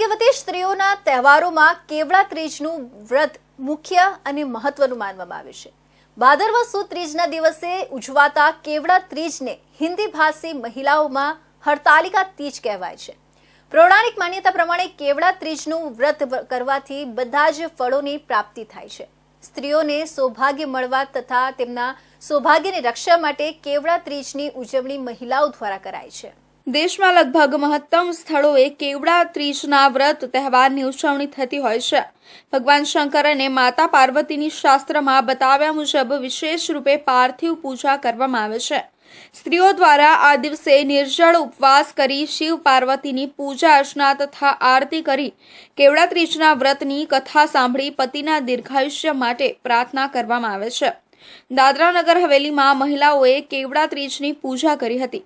સૌભાગ્યવતી સ્ત્રીઓના તહેવારોમાં કેવડા ત્રીજનું વ્રત મુખ્ય અને મહત્વનું માનવામાં આવે છે. ભાદરવા સુદ ત્રીજના દિવસે ઉજવાતા કેવડા ત્રીજને હિન્દી ભાષી મહિલાઓમાં હડતાલિકા તીજ કહેવાય છે. પૌરાણિક માન્યતા પ્રમાણે કેવડા ત્રીજનું વ્રત કરવાથી બધા જ ફળોની પ્રાપ્તિ થાય છે. સ્ત્રીઓને સૌભાગ્ય મળવા તથા તેમના સૌભાગ્યની રક્ષા માટે કેવડા ત્રીજની ઉજવણી મહિલાઓ દ્વારા કરાય છે. દેશમાં લગભગ મહત્તમ સ્થળોએ કેવડા ત્રીજના વ્રત તહેવારની ઉજવણી થતી હોય છે. ભગવાન શંકર અને માતા પાર્વતીની શાસ્ત્રમાં બતાવ્યા મુજબ વિશેષ રૂપે પાર્થિવ પૂજા કરવામાં આવે છે. સ્ત્રીઓ દ્વારા આ દિવસે નિર્જળ ઉપવાસ કરી શિવ પાર્વતીની પૂજા અર્ચના તથા આરતી કરી કેવડા ત્રીજના વ્રતની કથા સાંભળી પતિના દીર્ઘાયુષ્ય માટે પ્રાર્થના કરવામાં આવે છે. દાદરા નગર હવેલીમાં મહિલાઓએ કેવડા ત્રીજની પૂજા કરી હતી.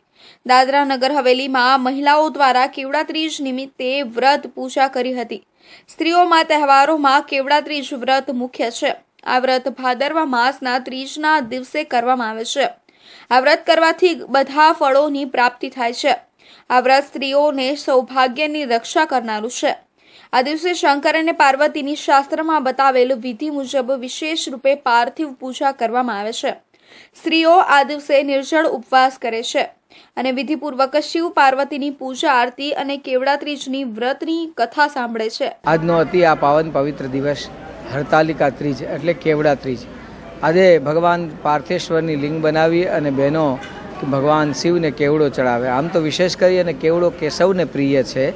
દાદરા નગર હવેલીમાં મહિલાઓ દ્વારા કેવડા ત્રીજ નિમિત્તે વ્રત પૂજા કરી હતી. સ્ત્રીઓમાં તહેવારોમાં કેવડા ત્રીજ વ્રત મુખ્ય છે. આ વ્રત ભાદરવા માસના ત્રીજના દિવસે કરવામાં આવે છે. આ વ્રત કરવાથી બધા ફળોની પ્રાપ્તિ થાય છે. આ વ્રત સ્ત્રીઓને સૌભાગ્યની રક્ષા કરનારું છે. આ દિવસે શંકર અને પાર્વતીની શાસ્ત્રમાં બતાવેલ વિધિ મુજબ વિશેષ રૂપે પાર્થિવ પૂજા કરવામાં આવે છે. સ્ત્રીઓ આ દિવસે નિર્જળ ઉપવાસ કરે છે અને વિધિપૂર્વક શિવ પાર્વતીની પૂજા આરતી અને કેવડા ત્રીજની વ્રતની કથા સાંભળે છે. આજનો અતિ આ પાવન પવિત્ર દિવસ હરતાલિકા ત્રીજ એટલે કેવડા ત્રીજ આજે ભગવાન પાર્થેશ્વરની લિંગ બનાવી અને બહેનો ભગવાન શિવને કેવડો ચડાવે. આમ તો વિશેષ કરી અને કેવડો કેશવને પ્રિય છે.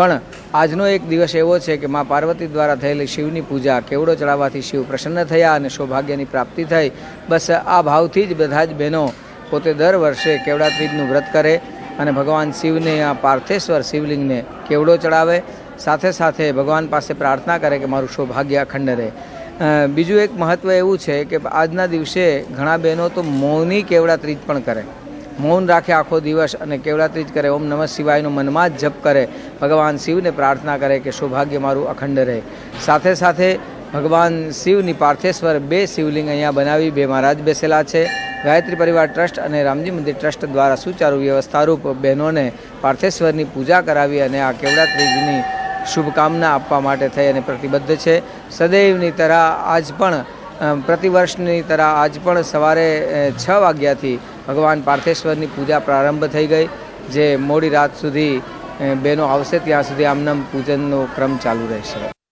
પણ આજનો એક દિવસ એવો છે કે મા પાર્વતી દ્વારા થયેલી શિવની પૂજા કેવડો ચડાવવાથી શિવ પ્રસન્ન થયા અને સૌભાગ્યની પ્રાપ્તિ થઈ. બસ આ ભાવથી જ બધા જ બહેનો પોતે દર વર્ષે કેવડા ત્રીજનું વ્રત કરે અને ભગવાન શિવને આ પાર્થેશ્વર શિવલિંગને કેવડો ચડાવે. સાથે સાથે ભગવાન પાસે પ્રાર્થના કરે કે મારું સૌભાગ્ય અખંડ રહે. બીજું એક મહત્ત્વ એવું છે કે આજના દિવસે ઘણા બહેનો તો મૌની કેવડા ત્રીજ પણ કરે. મૌન રાખે આખો દિવસ અને કેવડા ત્રીજ કરે. ઓમ નમઃ શિવાયનું મનમાં જ જપ કરે. ભગવાન શિવને પ્રાર્થના કરે કે સૌભાગ્ય મારું અખંડ રહે. સાથે સાથે ભગવાન શિવની પાર્થેશ્વર બે શિવલિંગ અહીંયા બનાવી, બે મહારાજ બેસેલા છે. ગાયત્રી પરિવાર ટ્રસ્ટ અને રામજી મંદિર ટ્રસ્ટ દ્વારા સુચારુ વ્યવસ્થારૂપ બહેનોને પાર્થેશ્વરની પૂજા કરાવી અને આ કેવડા ત્રીજની શુભકામના આપવા માટે થઈ અને પ્રતિબદ્ધ છે. સદૈવની તરહ આજ પણ પ્રતિવર્ષની તરહ આજ પણ સવારે છ વાગ્યાથી ભગવાન પાર્થેશ્વરની પૂજા પ્રારંભ થઈ ગઈ, જે મોડી રાત સુધી બહેનો આવશે ત્યાં સુધી આમનામ પૂજનનો ક્રમ ચાલુ રહેશે.